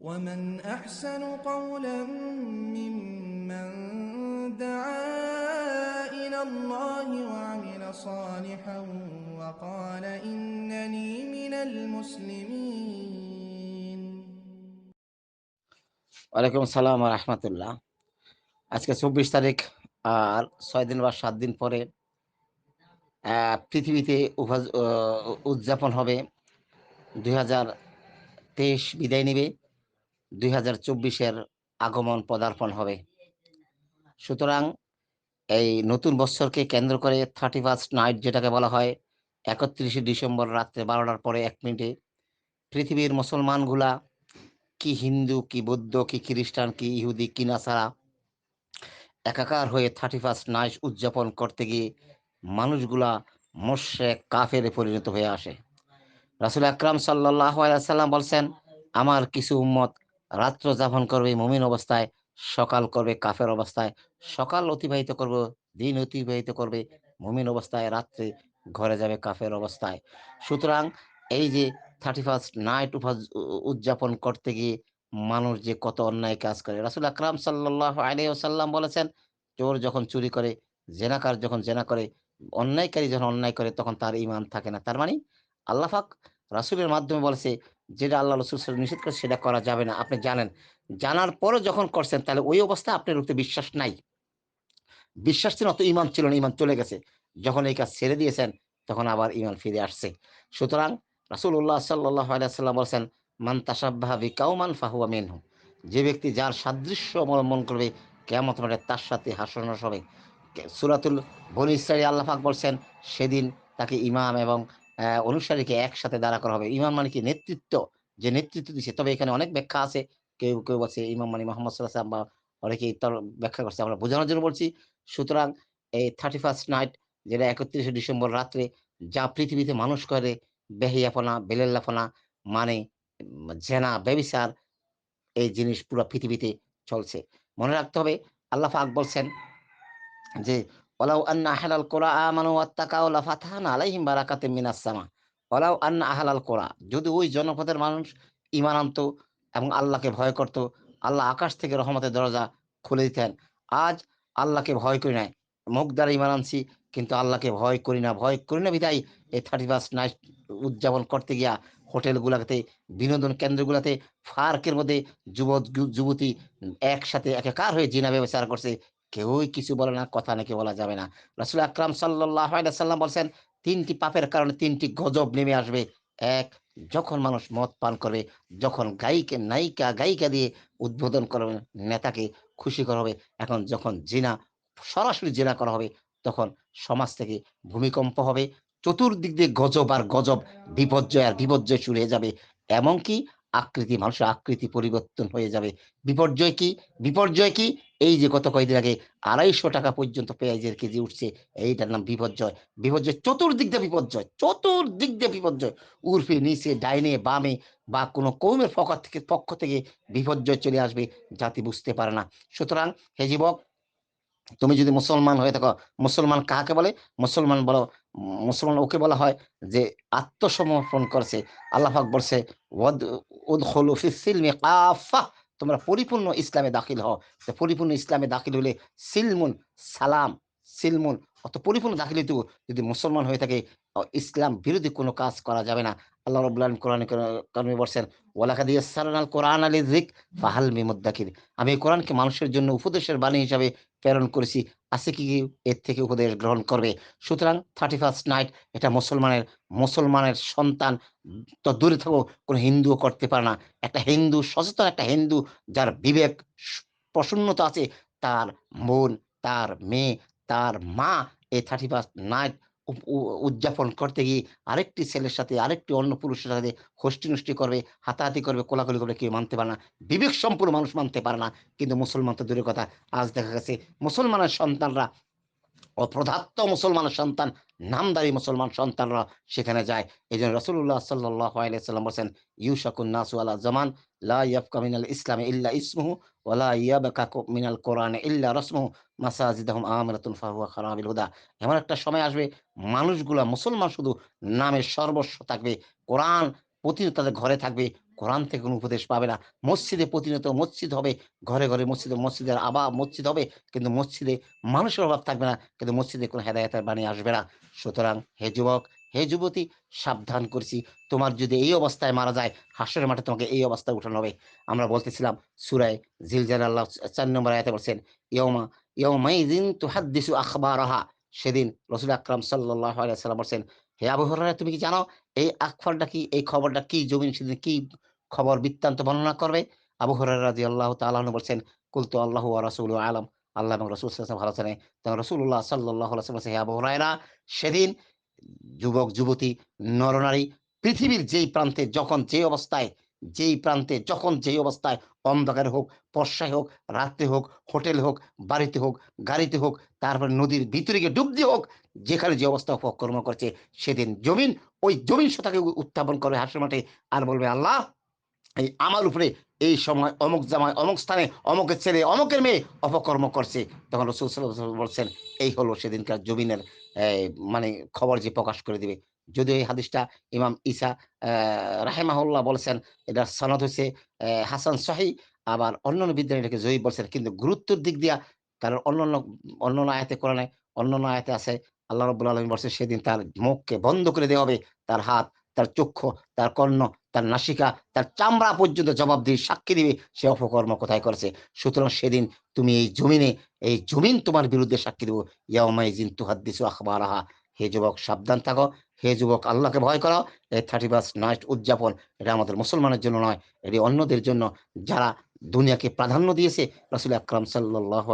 ومن أحسن قولا ممن دعا إلى الله وعمل صالحا وقال إنني من المسلمين ওয়ালাইকুম আসসালাম রহমতুল্লাহ আজকে চব্বিশ তারিখ আর ছয় দিন বা সাত দিন পরে আহ, পৃথিবীতে উভা- আহ, উদযাপন হবে দুই হাজার তেইশ বিদায় নিবে দুই হাজার চব্বিশের আগমন পদার্পণ হবে। সুতরাং এই নতুন বছরকে কেন্দ্র করে থার্টি ফার্স্ট নাইট যেটাকে বলা হয়, একত্রিশে ডিসেম্বর রাত্রে বারোটার পরে এক মিনিটে পৃথিবীর মুসলমানগুলা কি হিন্দু, কি বৌদ্ধ, কি খ্রিস্টান, কি ইহুদি, কি নাসারা একাকার হয়ে থার্টি ফার্স্ট নাইট উদযাপন করতে গিয়ে মানুষগুলা মোর্শেক কাফেরে পরিণত হয়ে আসে। রাসুল আকরাম সাল্লাহ সাল্লাম বলছেন, আমার কিছু উম্মত রাত্র যাপন করবে, মুমিন অবস্থায়, সকাল করবে, কাফের অবস্থায়, সকাল অতিবাহিত করবে, দিন অতিবাহিত করবে, মুমিন অবস্থায়, রাত্রে ঘরে যাবে, কাফের অবস্থায়। সুতরাং এই যে থার্টি ফার্স্ট নাইট উদযাপন করতে গিয়ে মানুষ যে কত অন্যায় কাজ করে। রাসুল আকরাম সাল্লাহ আলিয়াল্লাম বলেছেন, চোর যখন চুরি করে, জেনাকার যখন জেনা করে, অন্যায়কারী যখন অন্যায় করে, তখন তার ইমান থাকে না। তার মানে আল্লাহাক রাসুলের মাধ্যমে বলেছে যেটা আল্লাহ রসুল নিষেধ করে সেটা করা যাবে না। আপনি জানেন, জানার পরে যখন করছেন, তাহলে ওই অবস্থায় আপনার উপরে বিশ্বাস নাই। বিশ্বাস ছিল অত ইমান ছিল না ইমান চলে গেছে। যখন এই কাজ ছেড়ে দিয়েছেন, তখন আবার ইমান ফিরে আসছে। সুতরাং রাসুল্লাহ সাল্লাহ আলাইসাল্লাম বলছেন, মান তাসাব্বাহা বিকাউমান ফাহুয়া মিনহু। যে ব্যক্তি যার সাদৃশ্য অবলম্বন করবে কেমন মাঠে তার সাথে হাসনাস হবে। সুরাতুল বনি ইসরাইল আল্লাহ বলছেন, সেদিন তাকে ইমাম এবং অনুসারীকে একসাথে দাঁড়া করা হবে। ইমাম মানে কি নেতৃত্ব, যে নেতৃত্ব দিচ্ছে তবে এখানে অনেক ব্যাখ্যা আছে। কেউ কেউ বলছে ইমাম মানে মোহাম্মদ সাল্লাহ সাল্লাম বা অনেকেই তার ব্যাখ্যা করছে, আমরা বোঝানোর জন্য বলছি। সুতরাং এই থার্টি ফার্স্ট নাইট যেটা একত্রিশে ডিসেম্বর রাত্রে, যা পৃথিবীতে মানুষ করে, বেহিয়াপনা, বেলেল্লাপনা মানে জেনা, ব্যবিচার, এই জিনিস পুরো পৃথিবীতে চলছে। মনে রাখতে হবে, আল্লাহ পাক বলছেন যে ওলাউ আন্না আহলাল কোরআ আমানু ওয়াত্তাকাউ লাফাতাহনা যদি ওই জনপদের মানুষ ঈমান আনতো এবং আল্লাহকে ভয় করত, আল্লাহ আকাশ থেকে রহমতের দরজা খুলে দিতেন। আজ আল্লাহকে ভয় করি নাই, মুখ দ্বারা ঈমান আনছি, কিন্তু আল্লাহকে ভয় করি না, ভয় করি না বিদায়। এই থার্টি ফার্স্ট নাইট উদযাপন করতে গিয়া হোটেলগুলাতে, বিনোদন কেন্দ্রগুলোতে, পার্কের মধ্যে যুবক, যুবতী একসাথে একাকার হয়ে জিনা ব্যবচার করছে কেউই কিছু বলে না, কথা নাকি বলা যাবে না। রাসুল আকরাম সাল্লাহ সাল্লাম বলছেন, তিনটি পাপের কারণে তিনটি গজব নেমে আসবে। এক, যখন মানুষ মদ পান করবে, যখন গায়িকা, নায়িকা, গায়িকা দিয়ে উদ্বোধন করবে, নেতাকে খুশি করা হবে, এখন যখন জিনা, সরাসরি জিনা করা হবে, তখন সমাজ থেকে ভূমিকম্প হবে, চতুর্দিক দিয়ে গজব আর গজব, বিপর্যয় আর বিপর্যয় শুরু হয়ে যাবে। এমনকি আকৃতি, মানুষের আকৃতি পরিবর্তন হয়ে যাবে। বিপর্যয় কি? বিপর্যয় কি? এই যে গত কয়েকদিন আগে আড়াইশো টাকা পর্যন্ত পেঁয়াজের কেজি উঠছে, এইটার নাম বিপর্যয় বিপর্যয় চতুর্দিক দিয়ে বিপর্যয় চতুর্দিক দিয়ে বিপর্যয় উর্ফে, নিচে, ডাইনে, বামে বা কোনো কৌমের পক্ষ থেকে পক্ষ থেকে বিপর্যয় চলে আসবে জাতি বুঝতে পারে না। সুতরাং হে যুবক, তুমি যদি মুসলমান হয়ে থাকো, মুসলমান কাকে বলে? মুসলমান বলো, মুসলমান ওকে বলা হয় যে আত্মসমর্পণ করছে। আল্লাহ পাক বলছে সিলমি কাফা তোমরা পরিপূর্ণ ইসলামে দাখিল হও। পরিপূর্ণ ইসলামে দাখিল হলে সিলমুন সালাম, সিলমুন অত পরিপূর্ণ দাখিল হইতে যদি মুসলমান হয়ে থাকে ইসলাম বিরোধী কোনো কাজ করা যাবে না। আল্লাহ রব্বুল কোরআন কর্মে বলছেন সালান আল কোরআন আলী জিক ফাহাল মিমুদ্দাকির। আমি এই কোরআনকে মানুষের জন্য উপদেশের বাণী হিসাবে প্রেরণ করেছি। আছে কি এর থেকে উপদেশ গ্রহণ করবে? সুতরাং থার্টি ফার্স্ট নাইট এটা মুসলমানের মুসলমানের সন্তান তো দূরে থাকো কোনো হিন্দুও করতে পারে না। একটা হিন্দু, সচেতন একটা হিন্দু যার বিবেক প্রসন্নতা আছে, তার বোন তার মেয়ে, তার মা এই থার্টি ফার্স্ট নাইট উদযাপন করতে গিয়ে আরেকটি ছেলের সাথে, আরেকটি অন্য পুরুষের সাথে হষ্টি নষ্টি করবে, হাতাহাতি করবে, কোলাকুলি করবে, কেউ মানতে পারে না। বিবেক সম্পূর্ণ মানুষ মানতে পারে না। কিন্তু মুসলমান তো দূরের কথা। আজ দেখা গেছে, মুসলমানের সন্তানরা অপ্রধাত্ত মুসলমানের সন্তান, নামদারি মুসলমান সন্তানরা সেখানে যায়। এই জন্য রসুল্লাহ সাল্লাহ আলাইসাল্লাম বলছেন ইউশাকুন নাসু আলা জামান ইসলামে ইল্লা ইসমুহু মিনাল এমন একটা সময় আসবে, মানুষগুলা মুসলমান শুধু নামে সর্বস্ব থাকবে, কোরআন প্রতিদিন তাদের ঘরে থাকবে কোরআন থেকে কোনো উপদেশ পাবে না। মসজিদে প্রতিনিয়ত মসজিদ হবে, ঘরে ঘরে মসজিদে মসজিদের আবা মসজিদ হবে, কিন্তু মসজিদে মানুষের অভাব থাকবে না, কিন্তু মসজিদে কোনো হেদায়তের বাণী আসবে না। সুতরাং হে যুবক, হে যুবতী, সাবধান করছি। তোমার যদি এই অবস্থায় মারা যায়, হাসরের মাঠে তোমাকে এই অবস্থায় উঠানো হবে। আমরা বলতেছিলাম, সুরায় জিলজাল আল্লাহ চার নম্বর আয়াতে বলছেন ইয়মা ইয়মাইদিন তুহাদ্দিসু আখবারাহা। সেদিন রসুল আকরাম সাল্লাহ আলাইসাল্লাম বলছেন, হে আবু হুরায়রা, তুমি কি জানো এই আখবরটা কি, এই খবরটা কি, জমিন সেদিন কি খবর বৃত্তান্ত বর্ণনা করবে? আবু হুরায়রা রাজি আল্লাহ আনহু বলছেন, কুলতু আল্লাহ রসুল আলম। আল্লাহ এবং রসুল ভালো জানে তখন রসুল্লাহ সাল্লাহ আবু হরাইনা সেদিন যুবক, যুবতী, নরনারী, পৃথিবীর যেই প্রান্তে যখন যে অবস্থায় যেই প্রান্তে, যখন যেই অবস্থায়, অন্ধকারে হোক, বর্ষায় হোক, রাত্রে হোক, হোটেল হোক, বাড়িতে হোক, গাড়িতে হোক, তারপর নদীর ভিতরে গিয়ে ডুব দিয়ে হোক, যেখানে যে অবস্থা উপকর্ম করছে, সেদিন জমিন, ওই জমিন শতাকে উত্থাপন করবে হাসর মাঠে আর বলবে, আল্লাহ, এই আমার উপরে এই সময় অমুক জামায় অমুক স্থানে অমুকের ছেলে, অমুকের মেয়ে অপকর্ম করছে। তখন রসুল বলছেন, এই হলো সেদিনকার জমিনের মানে খবর যে প্রকাশ করে দিবে। যদিও এই হাদিসটা ইমাম ইসা রাহেমাহুল্লাহ বলেছেন এটা সনদ হয়েছে হাসান শাহী আবার অন্যান্য বিদ্যালয় এটাকে জয়ী বলছেন, কিন্তু গুরুত্বের দিক দিয়া কারণ অন্যান্য অন্যান্য আয়াতে কোরআনে অন্যান্য আয়াতে আছে, আল্লাহ রব্বুল আলমী বলছেন, সেদিন তার মুখকে বন্ধ করে দেওয়া হবে, তার হাত, তার চক্ষু, তার কর্ণ, তার নাসিকা, তার চামড়া পর্যন্ত জবাব দিয়ে সাক্ষী দিবে, সে অপকর্ম কোথায় করেছে? সুতরাং সেদিন তুমি এই জমিনে, এই জমিন তোমার বিরুদ্ধে সাক্ষী দেবো ইয়ামাই জিন তুহাদ্দিসু আখবারাহা। হে যুবক, সাবধান থাকো হে যুবক, আল্লাহকে ভয় করো এই থার্টি ফার্স্ট নাইট উদযাপন, এটা আমাদের মুসলমানের জন্য নয়, এটি অন্যদের জন্য। যারা দুনিয়াকে প্রাধান্য দিয়েছে, রাসুল আকরাম সাল্লাহ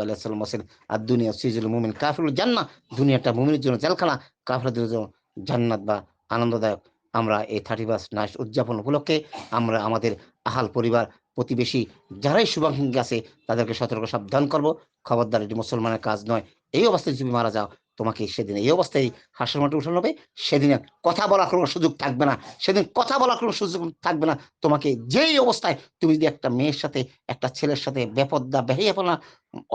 বলছেন আর দুনিয়া সিজুল মুমিন, কাফিরুল জান্না দুনিয়াটা মুমিনের জন্য জেলখানা, কাফিরদের জন্য জান্নাত বা আনন্দদায়ক। আমরা এই থার্টি ফার্স্ট নাইট উদযাপন উপলক্ষে, আমরা আমাদের আহাল পরিবার, প্রতিবেশী যারাই শুভাকাঙ্ক্ষী আছে, তাদেরকে সতর্ক সাবধান করব। খবরদার, এটি মুসলমানের কাজ নয়। এই অবস্থায় যদি মারা যাও তোমাকে সেদিন এই অবস্থায় হাসর মাঠে উঠানো হবে। সেদিন কথা বলার কোনো সুযোগ থাকবে না। সেদিন কথা বলার কোনো সুযোগ থাকবে না। তোমাকে যেই অবস্থায় তুমি যদি একটা মেয়ের সাথে, একটা ছেলের সাথে বেপদ্দা বেহিয়াপনা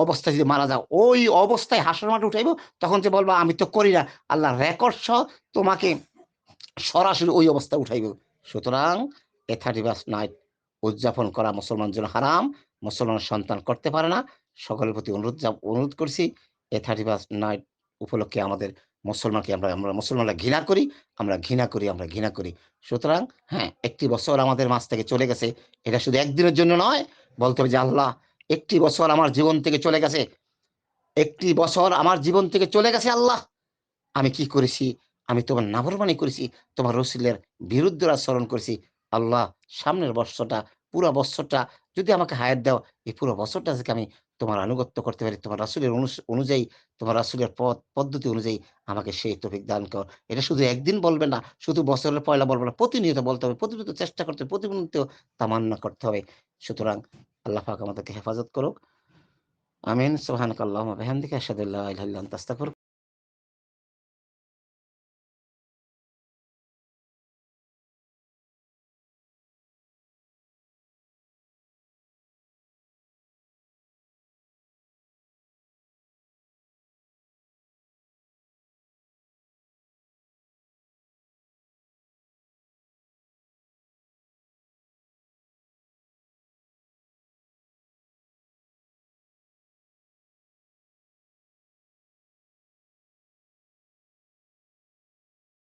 অবস্থায় যদি মারা যাও, ওই অবস্থায় হাসর মাঠে উঠাইব, তখন যে বলবা, আমি তো করি না। আল্লাহ রেকর্ড সহ তোমাকে সরাসরি ওই অবস্থায় উঠাইব। সুতরাং এ থার্টি ফার্স্ট নাইট উদযাপন করা মুসলমান জন্য হারাম। মুসলমান সন্তান করতে পারে না। সকলের প্রতি অনুরোধ অনুরোধ করছি, এ থার্টি ফার্স্ট নাইট উপলক্ষে আমাদের মুসলমানকে আমরা আমরা মুসলমানরা ঘৃণা করি, আমরা ঘৃণা করি, আমরা ঘৃণা করি। সুতরাং হ্যাঁ একটি বছর আমাদের মাছ থেকে চলে গেছে। এটা শুধু একদিনের জন্য নয়, বলতে হবে যে আল্লাহ, একটি বছর আমার জীবন থেকে চলে গেছে। একটি বছর আমার জীবন থেকে চলে গেছে আল্লাহ। আমি কি করেছি? আমি তোমার নাফরমানি করেছি, তোমার রসিলের বিরুদ্ধে আচরণ করেছি। আল্লাহ, সামনের বৎসরটা পুরো বৎসরটা যদি আমাকে হায়াত দাও, এই পুরো বছরটা থেকে আমি তোমার আনুগত্য করতে পারি, তোমার রাসুলের অনুযায়ী, তোমার রাসুলের পথ, পদ্ধতি অনুযায়ী আমাকে সেই তফিক দান কর। এটা শুধু একদিন বলবে না, শুধু বছরের পয়লা বলবে না, প্রতিনিয়ত বলতে হবে, প্রতিনিয়ত চেষ্টা করতে হবে, প্রতিনিয়ত তামান্না করতে হবে। সুতরাং আল্লাহ পাক আমাদেরকে হেফাজত করুক। আমিন। সোহান কাল্লাহ আশহাদু আল্লা আল্লাহ তাস্তা করুক